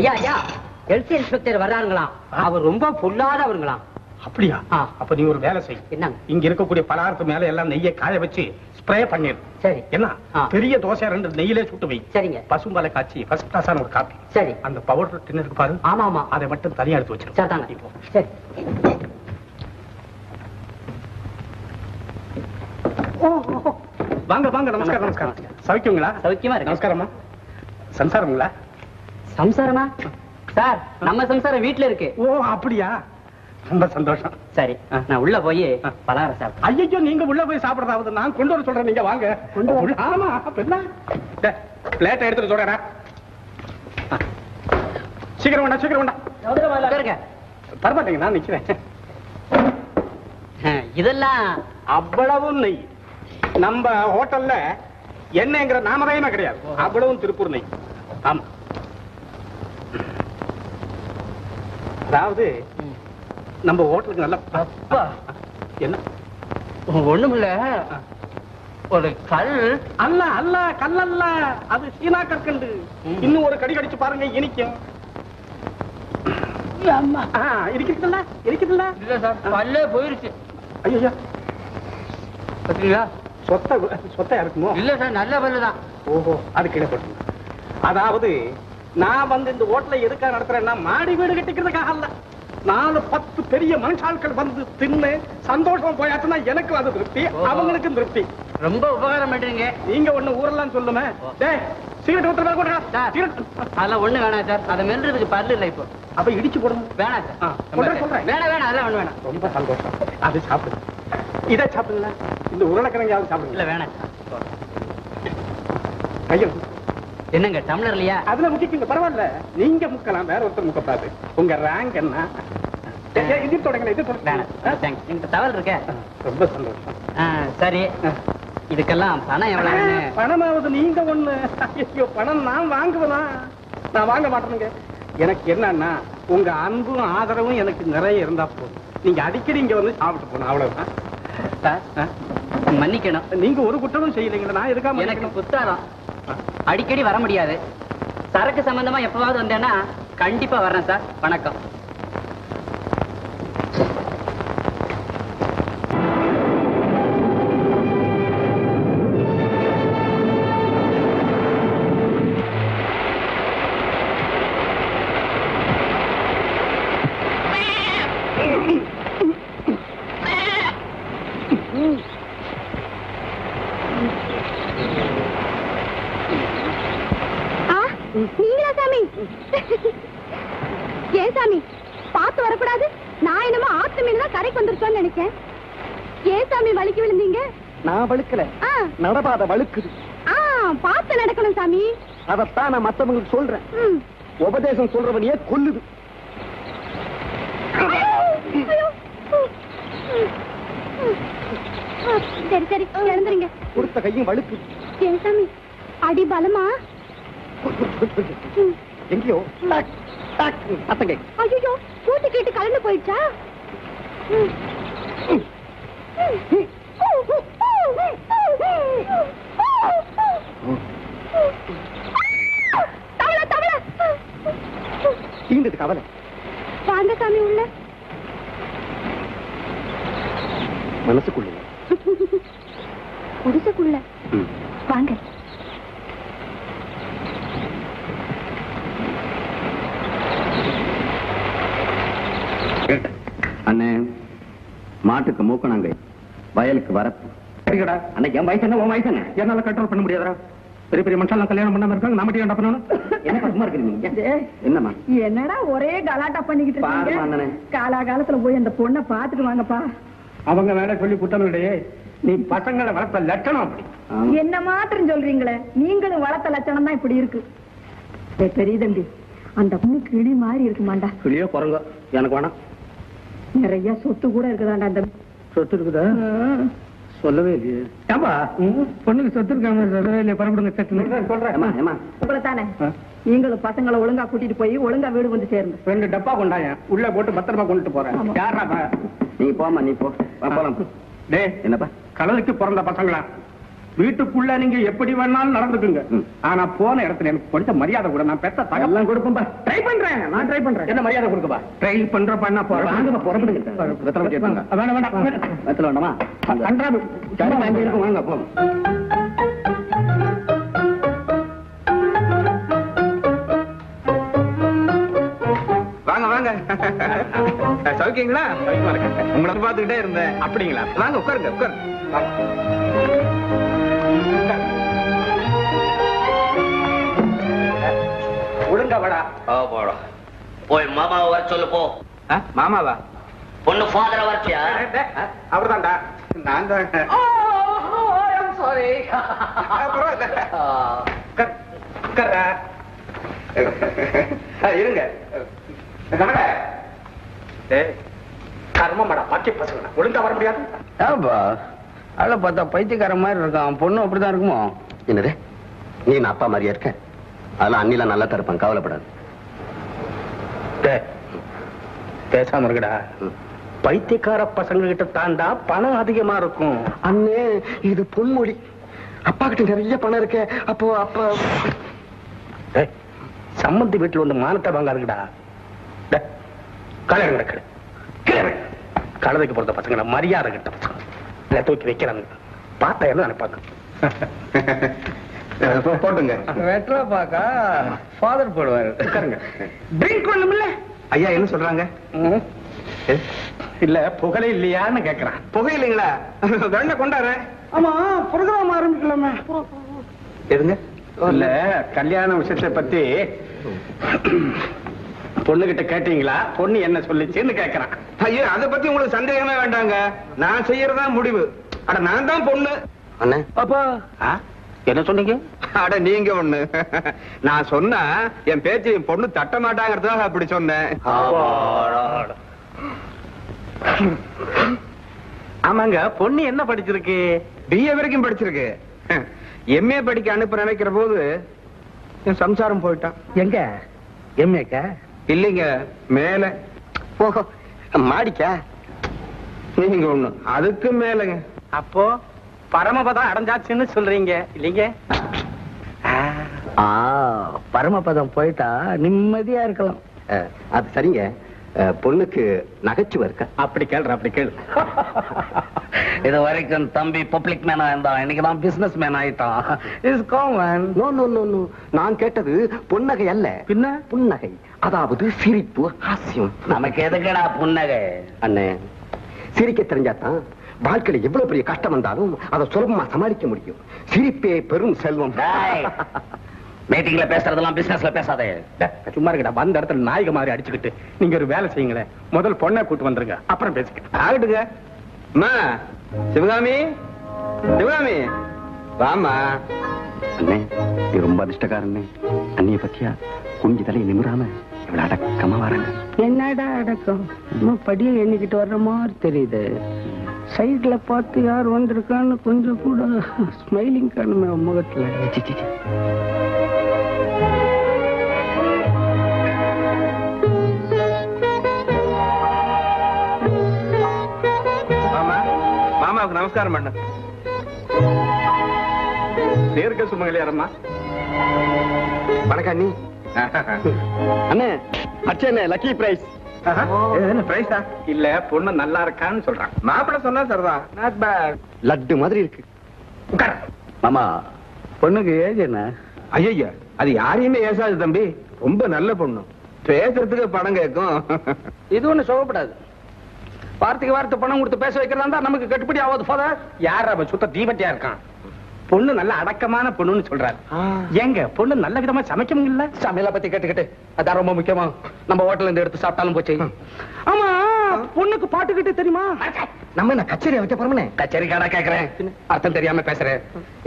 ஐயா ஐயா health inspector வர்றாருங்களாம். அவர் ரொம்ப பொல்லாதவருங்களாம். அப்படியா. அப்ப நீ ஒரு வேலை செய். என்னங்க? இங்க இருக்கக்கூடிய பலகாரத்து மேல எல்லாம் நெய்யை காய வச்சு ஸ்ப்ரே பண்ணிரு. சரி. என்ன. பெரிய தோசை ரெண்டு நெய்யிலே சுட்டு வை. சரிங்க. பசும்பாலை காய்ச்சி ஃபர்ஸ்ட் கிளாஸான ஒரு காப்பி. சரி. அந்த பவுடர் டின்னு இருக்கு பாரு. ஆமா ஆமா அதை மட்டும் தனியா எடுத்து வச்சிரு. இப்போ சரி. வாங்க வாங்க. நமஸ்காரம் நமஸ்காரம். சவிக்குங்களா? சௌக்கியமா இருக்கு நமஸ்காரம்மா. சம்சாரங்களா சம்சாரமா? சார் நம்ம சம்சாரம் வீட்ல இருக்கு. ஓ அப்படியா? ரொம்ப சந்தோஷம். சரி நான் உள்ள போய் பலகாரம் சாப்பிட்டேன் ஐயோ நீங்க உள்ள போய் சாப்பிடறாவது நான் கொண்டு வர சொல்றேன். நீங்க வாங்க. கொண்டு வர- ஆமா அப்ப என்ன பிளேட் எடுத்துட்டு சொல்றேன். சீக்கிரம் வேண்டாம் சீக்கிரம் வேண்டாம் உட்காருங்க. பரவாயில்லைங்க நான் நிக்கிறேன். இதெல்லாம் அவ்வளவு நெய். நம்ம ஹோட்டல்ல எண்ணெய்ங்கிற நாமதயமே கிடையாது. அவ்வளவும் திருப்பூர் நெய். ஆமா. அதாவது நம்ம ஹோட்டலுக்கு நல்ல அப்பா. என்ன? ஒண்ணுமில்ல. ஒரு கல். அல்ல அல்ல கல்லல்ல. அது சீனா கற்கண்டு. இன்னும் ஒரு கடி கடிச்சு பாருங்க இனிக்கும். ஆ, இருக்குதுல்ல இருக்குதுல்ல இல்ல சார் பல்லே போயிருச்சு. ஐயோ பாத்தீங்களா? சொத்த சொத்தையா இருக்குமோ? இல்ல சார் நல்ல பல்லு தான் ஓஹோ அது கீழே போட்டு அதாவது நான் வந்து இந்த ஹோட்டலை எதுக்காக நடத்துறேன்னா மாடி வீடு கட்டிக்கிறதுக்காக அல்ல. நாலு பத்து பெரிய மனுஷாட்கள் வந்து தின்னு சந்தோஷமா போயாச்சுன்னா எனக்கு அது திருப்தி. அவங்களுக்கும் திருப்தி. ரொம்ப உபகாரம் பண்றீங்க. நீங்க ஒண்ணு ஊரெல்லாம் சொல்லுமே. சிகரெட் ஊத்துறதா கூட அதெல்லாம் ஒண்ணு வேணாம் சார். அதை மெல்றதுக்கு பல்லு இல்ல இப்போ. அப்ப இடிச்சு போடுங்க வேணாம் சார். சொல்றேன். வேணாம் வேணாம் அதெல்லாம் ஒண்ணு வேணாம். ரொம்ப சந்தோஷம். அது சாப்பிடுங்க. இதை சாப்பிடுங்க இந்த உருளைக்கிழங்காவது இல்ல சாப்பிடுங்க வேணாம் சார். ஐயோ என்னங்க டம்ளர் இல்லையா அதுல முக்கிக்கங்க பரவாயில்ல. நீங்க முக்கலாம் வேற ஒருத்தர் முக்கப்படாது உங்க ரேங்க் என்ன? இது தொடங்க இது தொடங்க. தவல் இருக்க. ரொம்ப சந்தோஷம். சரி. இதுக்கெல்லாம் பணம் பணமாவது நீங்க ஒண்ணு. ஐயோ பணம் நான் வாங்குவதா? நான் வாங்க மாட்டேனுங்க. எனக்கு என்னன்னா உங்க அன்பும் ஆதரவும் எனக்கு நிறைய இருந்தா போதும். நீங்க அடிக்கடி இங்க வந்து சாப்பிட்டு போகணும் அவ்வளவுதான்? மன்னிக்கணும். நீங்க ஒரு குற்றமும் செய்யலைங்களா நான் எதுக்காக எனக்கு? புத்தாரம். அடிக்கடி வர முடியாது. சரக்கு சம்பந்தமா எப்பவாவது வந்தேன்னா கண்டிப்பா வர்றேன் சார். வணக்கம். நீங்களா சாமி? ஏன் சாமி? பார்த்து வரக்கூடாது. நான் என்னமோ ஆத்து மீன் தான் கரைக்கு வந்துருச்சோன்னு நினைச்சேன். ஏன் சாமி வலிக்கு விழுந்தீங்க? நான் வழுக்கல. நடபாத வழுக்குது. பார்த்து நடக்கணும் சாமி. அதத்தான் நான் மத்தவங்களுக்கு சொல்றேன். உபதேசம் சொல்றவனையே கொல்லுது. சரி சரி எழுந்துருங்க. கொடுத்த கையும் வழுக்குது. ஏன் சாமி? அடி பலமா. எங்கேயோ? கேக்கு. ஐயோ கூட்டு கேட்டு கலந்து போயிடுச்சா. தீண்டது கவலை. வாங்க சாமி உள்ள. மனசுக்குள்ள. குடிசைக்குள்ள வாங்க. அண்ணே மாட்டுக்கு மூக்கணாங்க. வயலுக்கு வரப்பு அண்ணா என் வயசு என்ன உன் வயசு என்ன? என்னால கண்ட்ரோல் பண்ண முடியாதா பெரிய பெரிய மனுஷன் கல்யாணம் பண்ணாம இருக்காங்க நம்ம மட்டும் என்ன பண்ணணும்? என்ன பசுமா இருக்கிறீங்க என்னம்மா? என்னடா ஒரே கலாட்டா பண்ணிக்கிட்டு. இருக்கீங்க? காலாகாலத்துல போய் அந்த பொண்ணை பாத்துட்டு வாங்கப்பா. அவங்க வேலை சொல்லி குத்தமில்லையே நீ பசங்களை வளர்த்த லட்சணம் அப்படி. என்ன மாத்திரம் சொல்றீங்களே? நீங்களும் வளர்த்த லட்சணம் தான் இப்படி இருக்கு. பெரிய தம்பி. அந்த பொண்ணு கிளி மாதிரி இருக்குமாண்டா. கிளியோ குரங்க. எனக்கு வேணாம். நிறைய சொத்து கூட இருக்குதாண்டா அந்த சொத்து இருக்குதா. சொல்லவே இல்லையே. பொண்ணுக்கு சொத்து இருக்காம சொல்லவே இல்லையே? பரப்பிடுங்க சட்டு சொல்றேன். தானே நீங்களும் பசங்களை ஒழுங்கா கூட்டிட்டு போய் ஒழுங்கா வீடு வந்து சேருங்க. ரெண்டு டப்பா கொண்டாயன் உள்ள போட்டு பத்திரமா கொண்டுட்டு போறேன். யாரா நீ போமா நீ போ. வா, போலாம். டேய் என்னப்பா? கடலுக்கு பிறந்த பசங்களா? வீட்டுக்குள்ள நீங்க எப்படி வேணாலும் நடந்துக்குங்க. ஆனா போன இடத்துல எனக்கு கொஞ்சம் மரியாதை கூட நான் பெத்த தகவல் கொடுப்பேன் ட்ரை பண்றேன் நான் ட்ரை பண்றேன். என்ன மரியாதை கொடுக்கப்பா ட்ரை பண்ற பண்ண போறேன். வாங்கப்பா, புறப்படுங்க. வேண்டாம்? வேண்டாம் வெத்தலை வேண்டாமா இங்க இருக்கும், வாங்க போ. வாங்க வாங்க. சௌக்கியங்களா? உங்களை பார்த்துக்கிட்டே இருந்தேன். அப்படிங்களா? வாங்க உட்காருங்க உட்காருங்க. மாமாவை வர சொல்லு போ மாமாவா? பொண்ணு ஃபாதரை வர சொல்லியா அவர்தான்டா. நான் தான். சாரி இருங்க. கர்மமாடா பாக்கி பசங்க. ஒழுங்கா வர முடியாது? ஆளை பார்த்தா பைத்தியக்காரன் மாதிரி இருக்கான். பொண்ணு அப்படிதான் இருக்குமோ? என்னது? நீ நான் அப்பா மாதிரியா இருக்க அதெல்லாம் அண்ணிலாம் நல்லா தான் இருப்பான். கவலைப்படாது. பேசாம இருக்கடா பைத்தியக்கார பசங்க கிட்ட தாண்டா பணம் அதிகமா இருக்கும் அண்ணே இது பொன்மொழி அப்பா கிட்ட நிறைய பணம் இருக்க. அப்போ அப்பா சம்மந்தி வீட்டுல வந்து மானத்தை வாங்க இருக்குடா கல்யாணம் நடக்கல கழுதைக்கு பொறுத்த பசங்க மரியாதை கிட்ட பசங்க தூக்கி வைக்கிறாங்க பார்த்தா என்ன நினைப்பாங்க? போ- போட்டுங்க. வெட்டல பாக்கா. ஃபாதர் போடுவாரு. ட்ரிங்க் ஒண்ணுமில்ல. ஐயா என்ன சொல்றாங்க. இல்ல புகழே இல்லையான்னு கேக்குறான். புகையில்லைங்களா வெண்ண கொண்டாரு ஆமா புரோகிராம் ஆரம்பிக்கலாமே. எதுங்க? இல்ல கல்யாண விஷயத்தை பத்தி பொண்ணுகிட்ட கேட்டீங்களா? பொண்ணு என்ன சொல்லுச்சுன்னு கேக்குறான். ஐயோ அத பத்தி உங்களுக்கு சந்தேகமே வேண்டாங்க. நான் செய்யறதா முடிவு. அட நான் தான் பொண்ணு. அண்ணே. அப்பா. என்ன சொன்னீங்க? அட நீங்க ஒண்ணு. நான் சொன்னா என் பேச்சு என் பொண்ணு தட்ட மாட்டாங்கிறதுக்காக அப்படி சொன்னேன். ஆமாங்க பொண்ணு என்ன படிச்சிருக்கு? பிஏ வரைக்கும் படிச்சிருக்கு. எம்ஏ படிக்க அனுப்ப நினைக்கிற போது என் சம்சாரம் போயிட்டான். எங்க? எம்ஏக்கா இல்லைங்க மேல. ஓஹோ மாடிக்கா? நீங்க ஒண்ணு. அதுக்கு மேலங்க. அப்போ? பரமபதம் அடைஞ்சாச்சுன்னு சொல்றீங்க இல்லைங்க? ஆ. பரமபதம் போயிட்டா நிம்மதியா இருக்கலாம். அது சரிங்க. பொண்ணுக்கு நகைச்சுவை இருக்கா? அப்படி கேள்ற அப்படி கேளு. இது வரைக்கும் தம்பி பப்ளிக் மேனா இருந்தான். இன்னைக்கு நான் பிசினஸ் மேன் ஆயிட்டான் is common no no no no நான் கேட்டது பொன்னகை அல்ல. பின்ன? புன்னகை. அதாவது சிரிப்பு ஹாஸ்யம். நமக்கு எதுக்குடா புன்னகை? அண்ணே சிரிக்க தெரிஞ்சாதான் வாழ்க்கையில எவ்வளவு பெரிய கஷ்டம் வந்தாலும் அதை சுலபமா சமாளிக்க முடியும். சிரிப்பே பெரும் செல்வம். மீட்டிங்ல பேசுறதெல்லாம் பிசினஸ்ல பேசாதே. சும்மா இருக்கடா வந்த இடத்துல நாயக மாதிரி அடிச்சுக்கிட்டு நீங்க ஒரு வேலை செய்யுங்களேன். முதல் பொண்ணை கூட்டு வந்துருங்க. அப்புறம் பேசிக்கிட்டு ஆகட்டுங்க. அம்மா சிவகாமி சிவகாமி. வாமா அண்ணே நீ ரொம்ப அதிர்ஷ்டக்காரண்ணே. அண்ணிய பத்தியா? குஞ்சு தலையை நிமிராம இவ்வளவு அடக்கமா வராங்க. என்னடா அடக்கம்? படியை எண்ணிக்கிட்டு வர்ற மாதிரி தெரியுது. சைடுல பார்த்து யார் வந்திருக்கான்னு கொஞ்சம் கூட ஸ்மைலிங் காணுமே முகத்துல. மாமாவுக்கு நமஸ்காரம் பண்ண. தீர்க்க சுமங்கலியாரம்மா வணக்கம் அண்ணி. அண்ணே அச்சண்ணே லக்கி பிரைஸ். பிரைஸா இல்ல பொண்ணு நல்லா இருக்கான்னு சொல்றான். மாப்பிள்ள சொன்னா சரிதான். நாட் பேட் லட்டு மாதிரி இருக்கு. உட்கார. மாமா பொண்ணுக்கு ஏஜ் என்ன? ஐயா அது யாரையுமே ஏசாது தம்பி. ரொம்ப நல்ல பொண்ணு. பேசுறதுக்கு பணம் கேட்கும். இது ஒண்ணு சோகப்படாது. வார்த்தைக்கு வார்த்தை பணம் கொடுத்து பேச வைக்கிறதா இருந்தா நமக்கு கட்டுப்படி ஆகாது ஃபாதர் யார் அவன் சுத்த தீபட்டியா இருக்கான்? பொண்ணு நல்ல அடக்கமான பொண்ணுன்னு சொல்றாரு. ஏங்க பொண்ணு நல்ல விதமா சமைக்கணுங்கல்ல சமையல பத்தி கேட்டுக்கிட்டு அதான் ரொம்ப முக்கியமா. நம்ம ஹோட்டல்ல இருந்து எடுத்து சாப்பிட்டாலும் போச்சு. ஆமா பொண்ணுக்கு பாட்டுக்கிட்டு தெரியுமா? நம்ம என்ன கச்சேரி வைக்க போறோம்னே? கச்சேரி காடா கேக்குறேன். அர்த்தம் தெரியாம பேசுறேன்.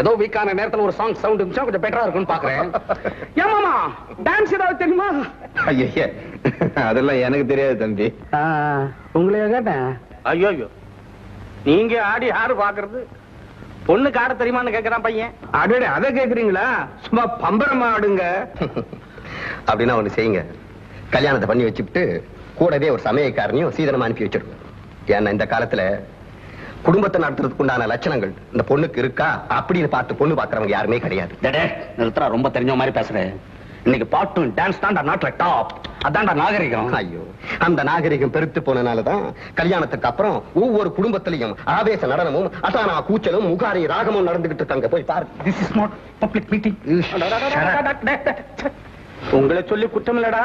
ஏதோ வீக்கான நேரத்துல ஒரு சாங் சவுண்ட் இருந்துச்சா கொஞ்சம் பெட்டரா இருக்கும்னு பாக்குறேன். ஏமாமா டான்ஸ் ஏதாவது தெரியுமா? ஐயா அதெல்லாம் எனக்கு தெரியாது தம்பி. உங்களைய கேட்டேன். ஐயோ நீங்க ஆடி யாரு பாக்குறது பொண்ணுக்கு ஆட தெரியுமான்னு கேக்குறான் பையன். அடடே அதை கேக்குறீங்களா? சும்மா பம்பரமா ஆடுங்க. அப்படின்னா ஒண்ணு செய்யுங்க. கல்யாணத்தை பண்ணி வச்சுட்டு கூடவே ஒரு சமயக்காரனையும் சீதனம் அனுப்பி வச்சிருக்கோம். ஏன்னா இந்த காலத்துல குடும்பத்தை நடத்துறதுக்கு உண்டான லட்சணங்கள் இந்த பொண்ணுக்கு இருக்கா? அப்படின்னு பார்த்து பொண்ணு பாக்குறவங்க யாருமே கிடையாது. டேடே நிறுத்துறா ரொம்ப தெரிஞ்ச மாதிரி பேசுறேன் இன்னைக்கு பாட்டும் டான்ஸ் தான்டா நாட்டுல டாப் அதான்டா நாகரிகம். ஐயோ அந்த நாகரிகம் பெருத்து போனனாலதான் கல்யாணத்துக்கு அப்புறம் ஒவ்வொரு குடும்பத்திலையும் ஆவேச நடனமும் அசானா கூச்சலும் முகாரி ராகமும் நடந்துகிட்டு இருக்காங்க. போய் பாரு. This is not public meeting உங்களை சொல்லி குற்றம் இல்லடா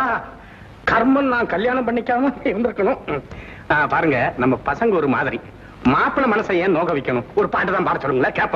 கர்மம் நான் கல்யாணம் பண்ணிக்காம இருந்திருக்கணும். பாருங்க நம்ம பசங்க ஒரு மாதிரி. மாப்பிள்ளை மனசை ஏன் நோக வைக்கணும்? ஒரு பாட்டு தான் பாட சொல்லுங்களேன் கேப்ப